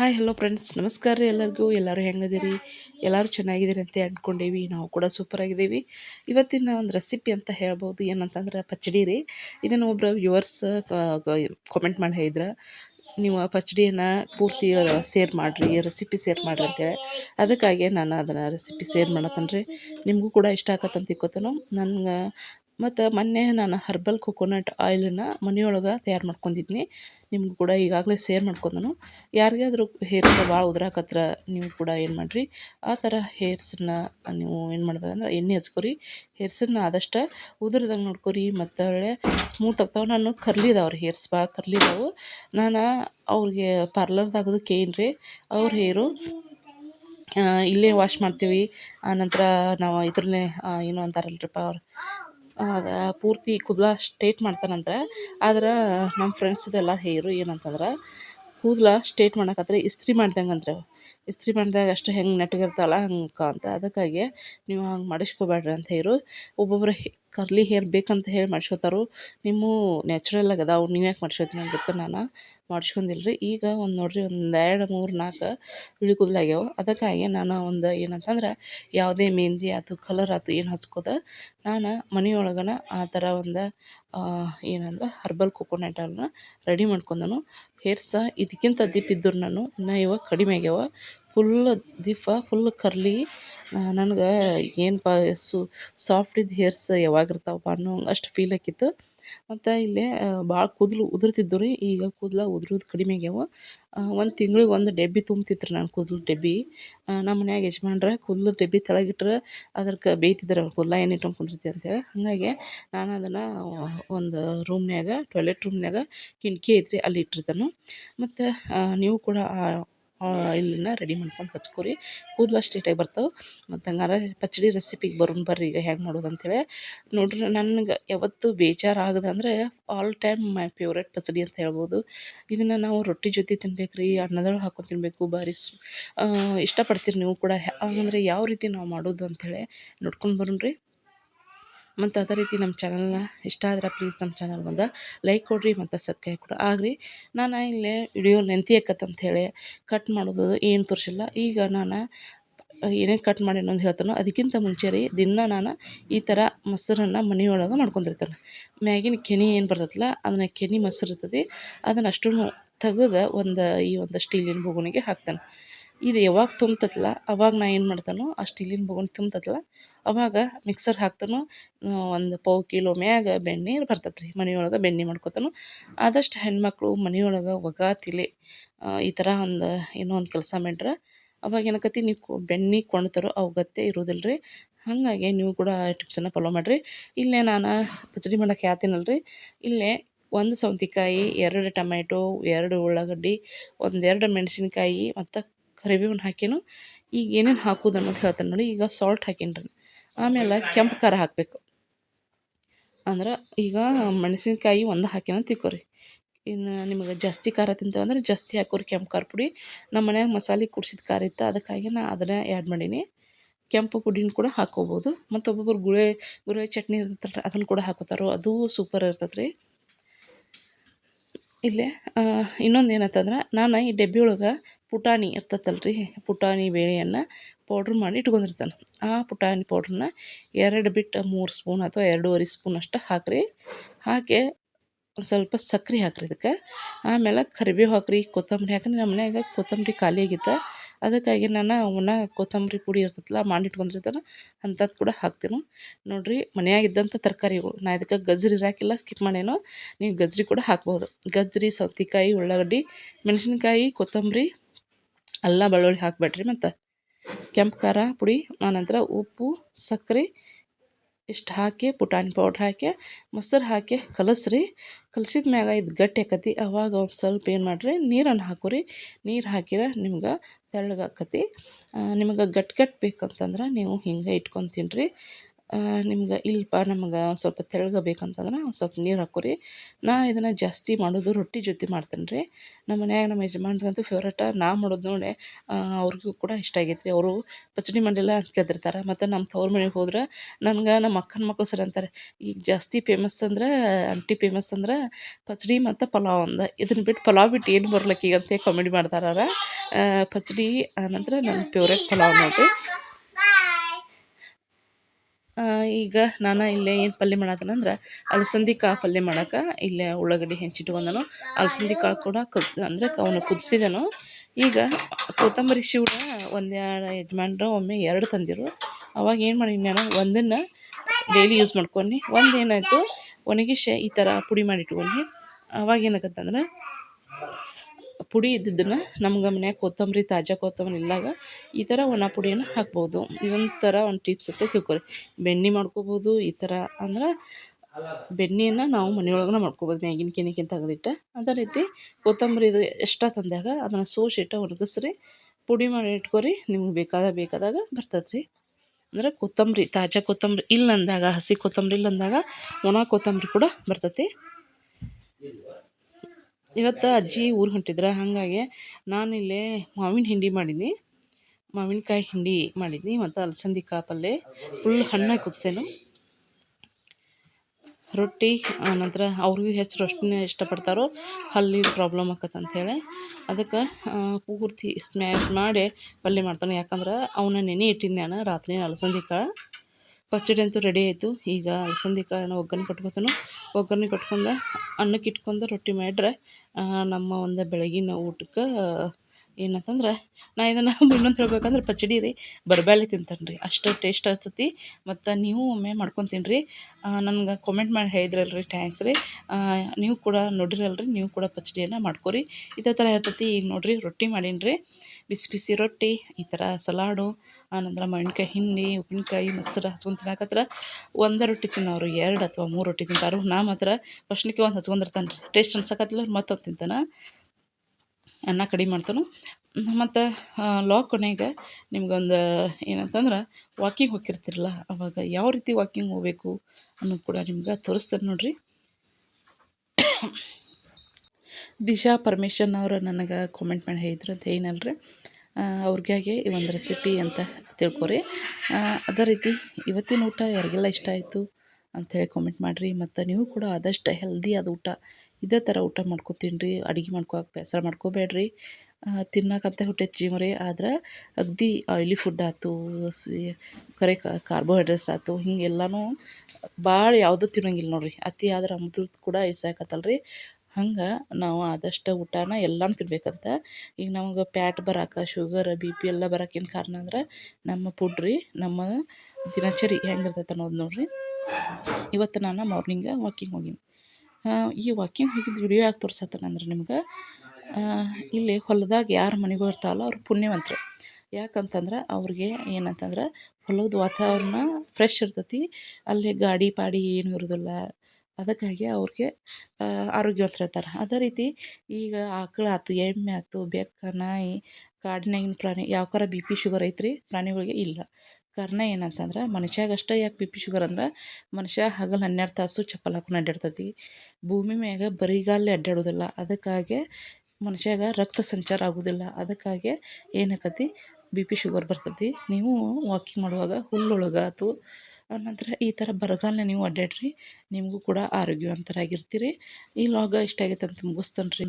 Hi hello friends ನಮಸ್ಕಾರ ರೀ ಎಲ್ಲರಿಗೂ. ಎಲ್ಲರೂ ಹೆಂಗದಿರಿ? ಎಲ್ಲರೂ ಚೆನ್ನಾಗಿದ್ದೀರಿ ಅಂತ ಅಂದ್ಕೊಂಡೇವಿ. ನಾವು ಕೂಡ ಸೂಪರ್ ಆಗಿದ್ದೀವಿ. ಇವತ್ತಿನ ಒಂದು ರೆಸಿಪಿ ಅಂತ ಹೇಳ್ಬೋದು. ಏನಂತಂದ್ರೆ ಪಚ್ಚಡಿ ರೀ. ಇದನ್ನು ಒಬ್ಬರು ವ್ಯೂವರ್ಸ್ ಕಾಮೆಂಟ್ ಮಾಡಿ ಹೇಳಿದ್ರೆ, ನೀವು ಆ ಪಚ್ಚಡಿಯನ್ನು ಪೂರ್ತಿ ಸೇರ್ ಮಾಡಿರಿ ರೆಸಿಪಿ ಸೇರ್ ಮಾಡಿರಿ ಅಂತೇಳಿ. ಅದಕ್ಕಾಗಿ ನಾನು ಅದನ್ನು ರೆಸಿಪಿ ಸೇರ್ ಮಾಡತ್ತೇನೆ ರೀ ನಿಮಗೂ ಕೂಡ ಇಷ್ಟ ಆಗತ್ತಂತ ತಿಕ್ಕೋತನು ನನ್ಗೆ ಮತ್ತು ಮೊನ್ನೆ ನಾನು ಹರ್ಬಲ್ ಕೊಕೊನಟ್ ಆಯಿಲನ್ನು ಮನೆಯೊಳಗೆ ತಯಾರು ಮಾಡ್ಕೊಂಡಿದ್ನಿ. ನಿಮ್ಗೆ ಕೂಡ ಈಗಾಗಲೇ ಸೇರ್ ಮಾಡ್ಕೊಂಡನು. ಯಾರಿಗಾದ್ರೂ ಹೇರ್ಸ್ ಭಾಳ ಉದುರಾಕತ್ರ ನೀವು ಕೂಡ ಏನು ಮಾಡಿರಿ? ಆ ಥರ ಹೇರ್ಸನ್ನ ನೀವು ಏನು ಮಾಡ್ಬೇಕಂದ್ರೆ ಎಣ್ಣೆ ಹಚ್ಕೊರಿ. ಹೇರ್ಸನ್ನ ಆದಷ್ಟು ಉದುರ್ದಂಗೆ ನೋಡ್ಕೊರಿ. ಮತ್ತು ಒಳ್ಳೆ ಸ್ಮೂತ್ ಆಗ್ತಾವೆ. ನಾನು ಕರ್ಲಿದಾವ್ರಿ ಹೇರ್ಸ್ ಭಾಳ ಕರ್ಲಿದಾವು ನಾನು ಅವ್ರಿಗೆ ಪಾರ್ಲರ್ದಾಗೋದಕ್ಕೆ ಏನು ರೀ ಅವ್ರ ಹೇರು ಇಲ್ಲೇ ವಾಶ್ ಮಾಡ್ತೀವಿ. ಆನಂತರ ನಾವು ಇದ್ರಲ್ಲೇ ಏನು ಅಂತಾರಲ್ರಿಪ್ಪ ಅವ್ರು ಅದು ಪೂರ್ತಿ ಕೂದಲ ಸ್ಟ್ರೇಟ್ ಮಾಡ್ತಾನಂತ ಆದ್ರೆ ನಮ್ಮ ಫ್ರೆಂಡ್ಸ್ದೆಲ್ಲ ಹೇರು ಏನಂತಂದ್ರೆ, ಕೂದಲ ಸ್ಟ್ರೇಟ್ ಮಾಡಕತ್ರೆ, ಇಸ್ತ್ರಿ ಮಾಡ್ದಂಗೆ ಅಂದ್ರೆ ಇಸ್ತ್ರಿ ಮಾಡಿದಾಗ ಅಷ್ಟು ಹೆಂಗೆ ನೆಟ್ಟಗಿರ್ತಾವಲ್ಲ ಹಂಗೆ ಕಾಂತ ಅದಕ್ಕಾಗಿ ನೀವು ಹಂಗೆ ಮಾಡಿಸ್ಕೊಬೇಡ್ರಿ ಅಂತ ಹೇರು ಒಬ್ಬೊಬ್ರು ಕರ್ಲಿ ಹೇರ್ ಬೇಕಂತ ಹೇಳಿ ಮಾಡ್ಸ್ಕೊತಾರೋ. ನಿಮ್ಮ ನ್ಯಾಚುರಲ್ ಅದಾವೆ, ನೀವು ಯಾಕೆ ಮಾಡ್ಸ್ಕೊತೀನಿ ಅಂದ್ಬಿಟ್ಟು ನಾನು. ಮಾಡ್ಸ್ಕೊಂಡಿಲ್ಲ ರೀ ಈಗ ಒಂದು ನೋಡಿರಿ, ಒಂದು ಎರಡು, ಮೂರು ನಾಲ್ಕು ಬಿಳಿ ಕೂದಲಾಗ್ಯಾವ ಅದಕ್ಕಾಗಿ ನಾನು ಒಂದು ಏನಂತಂದ್ರೆ ಯಾವುದೇ ಮೆಹಂದಿ ಆಯ್ತು ಕಲರ್ ಆಯ್ತು ಏನು ಹಚ್ಕೋದ ನಾನು ಮನೆಯೊಳಗನ ಆ ಥರ ಒಂದು ಏನಂದ್ರೆ ಹರ್ಬಲ್ ಕೊಕೊನೆಟ್ ಆಯಿಲ್ನ ರೆಡಿ ಮಾಡ್ಕೊಂಡನು. ಹೇರ್ಸ ಇದಕ್ಕಿಂತ ದೀಪ್ ಇದ್ದರು ನಾನು ಇನ್ನೂ ಇವಾಗ ಕಡಿಮೆ ಆಗ್ಯಾವ. ಫುಲ್ ದಿಫ ಫುಲ್ ಕರ್ಲಿ ನನಗೆ ಏನಪ್ಪ ಸು ಸಾಫ್ಟ್ ಇದ್ದ ಹೇರ್ಸ್ ಯಾವಾಗ ಇರ್ತಾವಪ್ಪ ಅನ್ನೋ ಅಷ್ಟು ಫೀಲ್ ಆಕಿತ್ತು. ಮತ್ತು ಇಲ್ಲೇ ಭಾಳ ಕೂದಲು ಉದುರ್ತಿದ್ವು ರೀ, ಈಗ ಕೂದಲು ಉದುರೋದು ಕಡಿಮೆ ಆಗ್ಯಾವ. ಒಂದು ತಿಂಗ್ಳಿಗೆ ಒಂದು ಡಬ್ಬಿ ತುಂಬ್ತಿತ್ತು ನಾನು ಕೂದಲು ಡಬ್ಬಿ. ನಮ್ಮ ಮನ್ಯಾಗ ಯಜಮಾನ್ರ ಕೂದಲು ಡಬ್ಬಿ ತೆಳಗಿಟ್ರೆ ಅದಕ್ಕೆ ಬೇಯ್ತಿದ್ರು ಕೂದಲ, ಏನು ಇಟ್ಕೊಂಡು ಕುಂದಿರ್ತಿ ಅಂತೇಳಿ ಹಾಗಾಗಿ ನಾನು ಅದನ್ನು ಒಂದು ರೂಮ್ನ್ಯಾಗ ಟಾಯ್ಲೆಟ್ ರೂಮ್ನ್ಯಾಗ ಕಿಟಕಿ ಐತ್ರಿ, ಅಲ್ಲಿ ಇಟ್ಟಿರ್ತೇನೆ. ಮತ್ತು ನೀವು ಕೂಡ ಇಲ್ಲಿನ ರೆಡಿ ಮಾಡ್ಕೊಂಡು ಹಚ್ಕೊರಿ. ಕೂದಲು ಸ್ಟ್ರೇಟಾಗಿ ಬರ್ತವೆ. ಮತ್ತು ಹಂಗಾರೆ ಪಚ್ಚಡಿ ರೆಸಿಪಿಗೆ ಬರೋಣ ಬರ್ರಿ ಈಗ ಹೇಗೆ ಮಾಡೋದು ಅಂತೇಳಿ ನೋಡ್ರಿ, ನನ್ಗೆ ಯಾವತ್ತೂ ಬೇಜಾರಾಗದೆ ಅಂದರೆ ಆಲ್ ಟೈಮ್ ಮೈ ಫೇವ್ರೇಟ್ ಪಚ್ಚಡಿ ಅಂತ ಹೇಳ್ಬೋದು. ಇದನ್ನು ನಾವು ರೊಟ್ಟಿ ಜೊತೆ ತಿನ್ಬೇಕು ರೀ ಅನ್ನದೊಳಗೆ ಹಾಕ್ಕೊಂಡು ತಿನ್ನಬೇಕು ಭಾರಿ ಸು ಇಷ್ಟಪಡ್ತೀರಿ ನೀವು ಕೂಡ ಅಂದರೆ ಯಾವ ರೀತಿ ನಾವು ಮಾಡೋದು ಅಂತೇಳಿ ನೋಡ್ಕೊಂಡು ಬರೋಣ ರೀ ಮತ್ತು ಅದೇ ರೀತಿ ನಮ್ಮ ಚಾನಲ್ನ ಇಷ್ಟ ಆದ್ರೆ ಪ್ಲೀಸ್ ನಮ್ಮ ಚಾನಲ್ ಬಂದು ಲೈಕ್ ಕೊಡಿರಿ ಮತ್ತು ಸಬ್ಸ್ಕ್ರೈಬ್ ಕೂಡ. ಆಗ್ರಿ, ನಾನು ಇಲ್ಲೇ ವಿಡಿಯೋ ಲೆಂತಿ ಹೇಳಿ ಕಟ್ ಮಾಡೋದು ಏನು ತೋರಿಸಿಲ್ಲ. ಈಗ ನಾನು ಏನೇನು ಕಟ್ ಮಾಡಿ ಅನ್ನೋದು ಹೇಳ್ತಾನೋ ಅದಕ್ಕಿಂತ ಮುಂಚೆ ರೀ ದಿನ ನಾನು ಈ ಥರ ಮೊಸರನ್ನು ಮನೆಯೊಳಗೆ ಮಾಡ್ಕೊಂಡಿರ್ತಾನೆ. ಮ್ಯಾಗಿನ ಕೆನೆ ಏನು ಬರ್ತೈತಲ್ಲ, ಅದನ್ನು ಕೆನೆ ಮೊಸರು ಇರ್ತದೆ, ಅದನ್ನು ಅಷ್ಟು ತೆಗೆದು ಒಂದು ಈ ಒಂದು ಸ್ಟೀಲಿನ ಬೋಗುಣಿಗೆ ಹಾಕ್ತೇನೆ. ಇದು ಯಾವಾಗ ತುಂಬ್ತೈತಲ್ಲ, ಅವಾಗ ನಾ ಏನು ಮಾಡ್ತೇನೋ ಆ ಸ್ಟೀಲಿನ ಬೊಗಣಿ ತುಂಬ್ತೈತಲ್ಲ, ಅವಾಗ ಮಿಕ್ಸರ್ ಹಾಕ್ತಾನೋ ಒಂದು ಪಾವು ಕಿಲೋ ಮ್ಯಾಗ ಬೆಣ್ಣೆ ಬರ್ತೈತೆ ರೀ ಮನೆಯೊಳಗೆ ಬೆಣ್ಣೆ ಮಾಡ್ಕೊತಾನೋ. ಆದಷ್ಟು ಹೆಣ್ಮಕ್ಳು ಮನೆಯೊಳಗೆ ಒಗಾತಿಲೆ ಈ ಥರ ಒಂದು ಏನೋ ಒಂದು ಕೆಲಸ ಮಾಡ್ರೆ, ಅವಾಗ ಏನಾಕತಿ ನೀವು ಕೊ, ಬೆಣ್ಣೆ ಕೊಣ್ತಾರೋ ಅವು ಗತ್ತೆ ಇರೋದಿಲ್ಲ ರೀ ಹಾಗಾಗಿ ನೀವು ಕೂಡ ಟಿಪ್ಸನ್ನು ಫಾಲೋ ಮಾಡಿರಿ. ಇಲ್ಲೇ ನಾನು ಪಚಡಿ ಹೇಳ್ತೀನಲ್ಲ ರೀ ಇಲ್ಲೇ ಒಂದು ಸೌತೆಕಾಯಿ, ಎರಡು ಟೊಮೆಟೊ ಎರಡು ಉಳ್ಳಾಗಡ್ಡಿ ಒಂದೆರಡು ಮೆಣಸಿನ್ಕಾಯಿ, ಮತ್ತು ಕರಿಬೇವನ್ನ ಹಾಕಿನು. ಈಗ ಏನೇನು ಹಾಕೋದು ಅನ್ನೋದು ಹೇಳ್ತಾನೆ ನೋಡಿ, ಈಗ ಸಾಲ್ಟ್ ಹಾಕೀನಿ ಆಮೇಲೆ ಕೆಂಪು ಖಾರ ಹಾಕಬೇಕು. ಅಂದ್ರೆ ಈಗ ಮೆಣಸಿನ್ಕಾಯಿ ಒಂದು ಹಾಕಿನ ತಿಕ್ಕೋರಿ. ಇನ್ನು ನಿಮಗೆ ಜಾಸ್ತಿ ಖಾರ ತಿಂತೇವಂದ್ರೆ ಜಾಸ್ತಿ ಹಾಕೋರಿ ಕೆಂಪು ಖಾರ ಪುಡಿ. ನಮ್ಮ ಮನ್ಯಾಗ ಮಸಾಲೆ ಕುಡ್ಸಿದ ಖಾರ ಇತ್ತು, ಅದಕ್ಕಾಗಿ ನಾ ಅದನ್ನು ಆ್ಯಡ್ ಮಾಡೀನಿ. ಕೆಂಪು ಪುಡಿನ ಕೂಡ ಹಾಕೋಬೋದು. ಮತ್ತು ಒಬ್ಬೊಬ್ಬರು ಗುಳೆ ಗುಳೆ ಚಟ್ನಿ ಇರ್ತೈತಲ್ಲ ಅದನ್ನು ಕೂಡ ಹಾಕೋತಾರೋ, ಅದು ಸೂಪರ್ ಇರ್ತದೆ ರೀ ಇಲ್ಲೇ ಇನ್ನೊಂದು ಏನಂತಂದ್ರೆ, ನಾನು ಈ ಡಬ್ಬಿ ಒಳಗೆ ಪುಟಾಣಿ ಇರ್ತೈತಲ್ಲ ರೀ ಪುಟಾಣಿ ಬೇಳೆಯನ್ನು ಪೌಡ್ರ್ ಮಾಡಿ ಇಟ್ಕೊಂಡಿರ್ತಾನೆ. ಆ ಪುಟಾಣಿ ಪೌಡ್ರನ್ನ ಎರಡು ಬಿಟ್ಟು ಮೂರು ಸ್ಪೂನ್ ಅಥವಾ ಎರಡೂವರೆ ಸ್ಪೂನ್ ಅಷ್ಟು ಹಾಕಿರಿ. ಹಾಕಿ ಸ್ವಲ್ಪ ಸಕ್ಕರೆ ಹಾಕಿರಿ ಇದಕ್ಕೆ. ಆಮೇಲೆ ಕರಿಬೇವು ಹಾಕಿರಿ, ಕೊತ್ತಂಬರಿ ಹಾಕಿರಿ. ನಮ್ಮ ಮನ್ಯಾಗ ಕೊತ್ತಂಬರಿ ಖಾಲಿ ಆಗಿತ್ತು. ಅದಕ್ಕಾಗಿ ನಾನು ಅವನ್ನ ಕೊತ್ತಂಬರಿ ಪುಡಿ ಇರ್ತೈತಲ್ಲ ಮಾಡಿ ಇಟ್ಕೊಂಡಿರ್ತಾನ. ಅಂಥದ್ದು ಕೂಡ ಹಾಕ್ತೀನಿ. ನೋಡಿರಿ ಮನೆಯಾಗಿದ್ದಂಥ ತರಕಾರಿಗಳು ನಾ ಇದಕ್ಕೆ ಗಜ್ರಿ ಇರಾಕಿಲ್ಲ ಸ್ಕಿಪ್ ಮಾಡೇನೋ. ನೀವು ಗಜ್ರಿ ಕೂಡ ಹಾಕ್ಬೋದು. ಗಜ್ರಿ ಸೌತೆಕಾಯಿ, ಉಳ್ಳಾಗಡ್ಡಿ, ಮೆಣಸಿನ್ಕಾಯಿ, ಕೊತ್ತಂಬರಿ. ಅಲ್ಲ ಬೆಳ್ಳುಳ್ಳಿ ಹಾಕಬೇಡ್ರಿ ಮತ್ತು. ಕೆಂಪು ಖಾರ ಪುಡಿ, ಆನಂತರ ಉಪ್ಪು, ಸಕ್ಕರೆ ಇಷ್ಟು ಹಾಕಿ, ಪುಟಾಣಿ ಪೌಡ್ರ್ ಹಾಕಿ, ಮೊಸರು ಹಾಕಿ ಕಲಸ್ರಿ. ಕಲಸಿದ ಮ್ಯಾಗ ಇದು ಗಟ್ಟಿ ಆಕತಿ. ಅವಾಗ ಒಂದು ಸ್ವಲ್ಪ ಏನು ಮಾಡಿರಿ, ನೀರನ್ನು ಹಾಕೋರಿ. ನೀರು ಹಾಕಿದ್ರೆ ನಿಮ್ಗೆ ತೆಳ್ಳಗಾಕತಿ. ನಿಮ್ಗೆ ಗಟ್ಟಿ ಗಟ್ಟಿ ಬೇಕಂತಂದ್ರೆ ನೀವು ಹಿಂಗೆ ಇಟ್ಕೊಂಡು ತಿನ್ನಿರಿ ನಿಮ್ಗೆ ಇಲ್ಲಪ್ಪ ನಮ್ಗೆ ಸ್ವಲ್ಪ ತೆಳ್ಳಗೆ ಬೇಕಂತಂದ್ರೆ ಸ್ವಲ್ಪ ನೀರು ಹಾಕೋರಿ. ನಾ ಇದನ್ನು ಜಾಸ್ತಿ ಮಾಡೋದು ರೊಟ್ಟಿ ಜೊತೆ ಮಾಡ್ತೇನೆ ರೀ. ನಮ್ಮ ಮನ್ಯಾಗ ನಮ್ಮ ಯಜಮಾನ್ರಿಗಂತೂ ಫೇವ್ರೇಟ ನಾ ಮಾಡೋದು ನೋಡಿ ಅವ್ರಿಗೂ ಕೂಡ ಇಷ್ಟ ಆಗೈತೆ ರೀ. ಅವರು ಪಚಡಿ ಮಾಡಿಲ್ಲ ಅಂತ ಕೇಳ್ತಿರ್ತಾರೆ. ಮತ್ತು ನಮ್ಮ ತವ್ರ ಮನೆಗೆ ಹೋದ್ರೆ ನನ್ಗೆ ನಮ್ಮ ಅಕ್ಕನ ಮಕ್ಕಳು ಸರಿ ಅಂತಾರೆ. ಈಗ ಜಾಸ್ತಿ ಫೇಮಸ್ ಅಂದ್ರೆ ಅಂಟಿ ಫೇಮಸ್ ಅಂದ್ರೆ ಪಚಡಿ ಮತ್ತು ಪಲಾವ್ ಅಂದ. ಇದನ್ನು ಬಿಟ್ಟು ಪಲಾವ್ ಬಿಟ್ಟು ಏನು ಬರ್ಲಕ್ಕೀಗ ಅಂತ ಕಾಮಿಡಿ ಮಾಡ್ತಾರ ಪಚಡಿ ಆನಂತರ ನನ್ನ ಫೇವ್ರೇಟ್ ಪಲಾವ್ ನೋಡಿರಿ. ಈಗ ನಾನು ಇಲ್ಲೇ ಏನು ಪಲ್ಯ ಮಾಡತ್ತೇನಂದ್ರೆ ಅಲಸಂದಿ ಕಾಳು ಪಲ್ಯ ಮಾಡಕ್ಕೆ ಇಲ್ಲೇ ಉಳ್ಳಾಗಡ್ಡಿ ಹೆಂಚಿಟ್ಕೊಂಡನು ಅಲಸಂದಿ ಕಾಳು ಕೂಡ ಕುದ್ ಅಂದರೆ ಅವನು ಕುದಿಸಿದನು. ಈಗ ಕೊತ್ತಂಬರಿ ಶಿವಡ ಒಂದೆರಡು ಯಜಮಾನ್ರು, ಒಮ್ಮೆ ಎರಡು ತಂದಿರು. ಅವಾಗ ಏನು ಮಾಡೀನಿ ನಾನು, ಒಂದನ್ನು ಡೈಲಿ ಯೂಸ್ ಮಾಡ್ಕೊಂಡು. ಒಂದು ಏನಾಯಿತು, ಒಣಗಿಸಿ ಈ ಥರ ಪುಡಿ ಮಾಡಿ ಇಟ್ಕೊಂಡು. ಅವಾಗ ಏನಾಗತ್ತಂದ್ರೆ ಪುಡಿ ಇದ್ದಿದ್ದನ್ನು ನಮ್ಗೆ ಮನ್ಯಾಗ ಕೊತ್ತಂಬರಿ, ತಾಜಾ ಕೊತ್ತಂಬರಿ ಇಲ್ಲಾಗ ಈ ಥರ ಒಣ ಪುಡಿಯನ್ನು ಹಾಕ್ಬೋದು. ಇದೊಂಥರ ಒಂದು ಟಿಪ್ಸ್ ಅಂತ ತಿಳ್ಕೊರಿ ಬೆಣ್ಣೆ ಮಾಡ್ಕೊಬೋದು. ಈ ಥರ ಅಂದ್ರೆ ಬೆಣ್ಣೆಯನ್ನು ನಾವು ಮನೆಯೊಳಗನೆ ಮಾಡ್ಕೊಬೋದು. ಮ್ಯಾಗಿನ ಕೆನಿಕಿನ ತೆಗೆದಿಟ್ಟು. ಅದೇ ರೀತಿ ಕೊತ್ತಂಬರಿ ಇದು ಎಷ್ಟ ತಂದಾಗ ಅದನ್ನು ಸೋಸಿಟ್ಟು ಒಣಗಿಸ್ರಿ. ಪುಡಿ ಮಾಡಿ ಇಟ್ಕೊರಿ. ನಿಮ್ಗೆ ಬೇಕಾದ ಬೇಕಾದಾಗ ಬರ್ತದೆ ರೀ ಅಂದ್ರೆ ಕೊತ್ತಂಬರಿ, ತಾಜಾ ಕೊತ್ತಂಬರಿ ಇಲ್ಲ ಅಂದಾಗ ಹಸಿ ಕೊತ್ತಂಬರಿ ಇಲ್ಲ ಅಂದಾಗ ಒಣ ಕೊತ್ತಂಬರಿ ಕೂಡ ಬರ್ತೈತಿ. ಇವತ್ತು ಅಜ್ಜಿ ಊರು ಹೊಂಟಿದ್ರ, ಹಾಗಾಗಿ ನಾನು ನಾನಿಲ್ಲೇ ಮಾವಿನ ಹಿಂಡಿ ಮಾಡೀನಿ. ಮಾವಿನಕಾಯಿ ಹಿಂಡಿ ಮಾಡಿದ್ನಿ ಮತ್ತು ಅಲಸಂದಿ ಕಾಳು ಪಲ್ಯ ಫುಲ್ ಹಣ್ಣಾಗಿ ಕುದಿಸೇನು. ರೊಟ್ಟಿ ನಂತರ ಅವ್ರಿಗೂ ಹೆಚ್ಚು ರೊಟ್ಟಿನೇ ಇಷ್ಟಪಡ್ತಾರೋ ಅಲ್ಲಿ ಪ್ರಾಬ್ಲಮ್ ಅಂಥೇಳಿ ಅದಕ್ಕೆ ಪೂರ್ತಿ ಸ್ಮ್ಯಾಶ್ ಮಾಡಿ ಪಲ್ಯ ಮಾಡ್ತಾನೆ. ಯಾಕಂದ್ರೆ ಅವನ್ನ ನೆನೆ ಇಟ್ಟಿನ ನಾನು ರಾತ್ರಿ ಅಲಸಂದಿ ಕಾಳು. ಪಚ್ಚಡಿ ಅಂತೂ ರೆಡಿ ಆಯಿತು. ಈಗ ಅಲಸಂದಿ ಕಾಳನ್ನ ಒಗ್ಗರಣೆ ಕೊಟ್ಕೊತಾನು. ಒಗ್ಗರಣೆ ಕೊಟ್ಕೊಂಡು ಅನ್ನಕ್ಕೆ ಇಟ್ಕೊಂಡು ರೊಟ್ಟಿ ಮಾಡಿದ್ರೆ ನಮ್ಮ ಒಂದು ಬೆಳಗಿನ ಊಟಕ್ಕೆ ಏನಂತಂದ್ರೆ, ನಾ ಇದನ್ನು ಇನ್ನೊಂದು ಹೇಳ್ಬೇಕಂದ್ರೆ ಪಚ್ಚಡಿ ರೀ ಬರಬ್ಯಾಳಿ ತಿಂತಾನೆ ರೀ ಅಷ್ಟು ಟೇಸ್ಟ್ ಆಗ್ತತಿ. ಮತ್ತು ನೀವು ಒಮ್ಮೆ ಮಾಡ್ಕೊಂಡು ತಿನ್ನಿರಿ ನನಗೆ ಕಾಮೆಂಟ್ ಮಾಡಿ ಹೇಳಿದ್ರಲ್ಲ ರೀ. ಥ್ಯಾಂಕ್ಸ್ ರೀ ನೀವು ಕೂಡ ನೋಡಿರಲ್ಲ ರೀ ನೀವು ಕೂಡ ಪಚ್ಚಡಿಯನ್ನು ಮಾಡ್ಕೊರಿ. ಇದೇ ಥರ ಇರ್ತತಿ. ಈಗ ನೋಡಿರಿ, ರೊಟ್ಟಿ ಮಾಡೀನಿ ರೀ ಬಿಸಿ ಬಿಸಿ ರೊಟ್ಟಿ, ಈ ಥರ ಸಲಾಡು ಆನಂತರ ಮಾವಿನ್ಕಾಯಿ ಹಿಂಡಿ, ಉಪ್ಪಿನಕಾಯಿ, ಮೊಸ್ರು ಹಚ್ಕೊಂಡು ತಿನ್ನಕತ್ರ ಒಂದು ರೊಟ್ಟಿ ತಿನ್ನೋರು, ಎರಡು ಅಥವಾ ಮೂರು ರೊಟ್ಟಿ ತಿಂತಾರೆ. ನಾ ಮಾತ್ರ ಫಸ್ಟ್ನಿಗೆ ಒಂದು ಹಚ್ಕೊಂಡಿರ್ತಾನೆ ರೀ ಟೇಸ್ಟ್ ಅನ್ಸಕತ್ತಲ್ಲ ಮತ್ತೊಂದು ತಿಂತಾನೆ. ಅನ್ನ ಕಡಿಮೆ ಮಾಡ್ತಾನೆ. ಮತ್ತು ಲಾ ಕೊನೆಗೆ ನಿಮ್ಗೊಂದು ಏನಂತಂದ್ರೆ ವಾಕಿಂಗ್ ಹೋಗಿರ್ತಿರಲ್ಲ, ಅವಾಗ ಯಾವ ರೀತಿ ವಾಕಿಂಗ್ ಹೋಗಬೇಕು ಅನ್ನೋದು ಕೂಡ ನಿಮ್ಗೆ ತೋರಿಸ್ತಾರೆ ನೋಡಿರಿ. ದಿಶಾ ಪರ್ಮಿಷನ್ ಅವರು ನನಗೆ ಕಾಮೆಂಟ್ ಮಾಡಿ ಹೇಳಿದ್ರು ಅಂತ ಏನಲ್ರಿ ಅವ್ರಿಗಾಗಿ ಈ ಒಂದು ರೆಸಿಪಿ ಅಂತ ತಿಳ್ಕೊರಿ. ಅದೇ ರೀತಿ ಇವತ್ತಿನ ಊಟ ಯಾರಿಗೆಲ್ಲ ಇಷ್ಟ ಆಯಿತು ಅಂಥೇಳಿ ಕಾಮೆಂಟ್ ಮಾಡಿರಿ. ಮತ್ತು ನೀವು ಕೂಡ ಆದಷ್ಟು ಹೆಲ್ದಿ ಆದ ಊಟ, ಇದೇ ಥರ ಊಟ ಮಾಡ್ಕೊ ತಿನ್ನಿರಿ ಅಡುಗೆ ಮಾಡ್ಕೊಳಕ್ಕೆ ಬೇಸರ ಮಾಡ್ಕೋಬೇಡ್ರಿ. ತಿನ್ನಕ್ಕಂತ ಹೊಟ್ಟೆ ಚೀಮರಿ, ಆದ್ರೆ ಅಗ್ದಿ ಆಯ್ಲಿ ಫುಡ್ ಆಯ್ತು ಸ್ವೀ ಕರೆ ಕಾರ್ಬೋಹೈಡ್ರೇಟ್ಸ್ ಆಯ್ತು, ಹಿಂಗೆಲ್ಲನೂ ಭಾಳ ಯಾವುದೂ ತಿನ್ನೋಂಗಿಲ್ಲ ನೋಡಿರಿ. ಅತಿ ಆದ್ರೆ ಅಮೃತ ಕೂಡ ಇಸಾಕತ್ತಲ್ಲ ರೀ ಹಂಗೆ ನಾವು ಆದಷ್ಟು ಊಟನ ಎಲ್ಲನೂ ತಿನ್ಬೇಕಂತ. ಈಗ ನಮ್ಗೆ ಪ್ಯಾಟ್ ಬರಾಕ, ಶುಗರ್, ಬಿ ಪಿ ಎಲ್ಲ ಬರಾಕಿನ ಕಾರಣ ಅಂದ್ರೆ ನಮ್ಮ ಫುಡ್ ರೀ, ನಮ್ಮ ದಿನಚರಿ ಹೆಂಗಿರ್ತೈತೆ ಅನ್ನೋದು ನೋಡಿರಿ. ಇವತ್ತು ನಾನು ಮಾರ್ನಿಂಗ ವಾಕಿಂಗ್ ಹೋಗೀನಿ. ಈ ವಾಕಿಂಗ್ ಹೋಗಿದ್ದ ವಿಡಿಯೋ ಯಾಕೆ ಅಂದ್ರೆ ನಿಮ್ಗೆ ಇಲ್ಲಿ ಹೊಲದಾಗ ಯಾರು ಮನೆಗಳು ಇರ್ತಾವಲ್ಲ ಅವ್ರು ಪುಣ್ಯವಂತರು. ಯಾಕಂತಂದ್ರೆ ಅವ್ರಿಗೆ ಏನಂತಂದ್ರೆ ಹೊಲದ ವಾತಾವರಣ ಫ್ರೆಶ್ ಇರ್ತೈತಿ. ಅಲ್ಲಿ ಗಾಡಿ ಪಾಡಿ ಏನೂ ಇರೋದಿಲ್ಲ. ಅದಕ್ಕಾಗಿ ಅವ್ರಿಗೆ ಆರೋಗ್ಯವಂತರಿರ್ತಾರೆ ಅದೇ ರೀತಿ ಈಗ ಆಕಳು ಆಯ್ತು, ಎಮ್ಮೆ ಆಯ್ತು, ಬೆಕ್ಕ, ನಾಯಿ, ಕಾಡಿನಾಗಿನ ಪ್ರಾಣಿ ಯಾವ್ಕಾರ ಬಿ ಪಿ ಶುಗರ್ ಐತ್ರಿ? ಪ್ರಾಣಿಗಳಿಗೆ ಇಲ್ಲ. ಕಾರಣ ಏನಂತಂದ್ರೆ, ಮನುಷ್ಯಾಗಷ್ಟೇ ಯಾಕೆ ಬಿ ಪಿ ಶುಗರ್ ಅಂದ್ರೆ, ಮನುಷ್ಯ ಹಗಲು ಹನ್ನೆರಡು ತಾಸು ಚಪ್ಪಲ್ ಹಾಕೊಂಡು ಅಡ್ಡಾಡ್ತತಿ. ಭೂಮಿ ಮ್ಯಾಗ ಬರಿಗಾಲೇ ಅಡ್ಡಾಡೋದಿಲ್ಲ. ಅದಕ್ಕಾಗಿ ಮನುಷ್ಯಾಗ ರಕ್ತ ಸಂಚಾರ ಆಗೋದಿಲ್ಲ. ಅದಕ್ಕಾಗಿ ಏನಾಕತಿ? ಬಿ ಪಿ ಶುಗರ್ ಬರ್ತತಿ. ನೀವು ವಾಕಿಂಗ್ ಮಾಡುವಾಗ ಹುಲ್ಲೊಳಗೆ ಆಯ್ತು ನಂತರ ಈ ಥರ ಬರಗಾಲನ್ನ ನೀವು ಅಡ್ಡಾಡ್ರಿ, ನಿಮಗೂ ಕೂಡ ಆರೋಗ್ಯವಂತರಾಗಿರ್ತೀರಿ. ಈ ಲಾಗ ಇಷ್ಟ ಆಗೈತೆ ಅಂತ ಮುಗಿಸ್ತೇನೆ ರೀ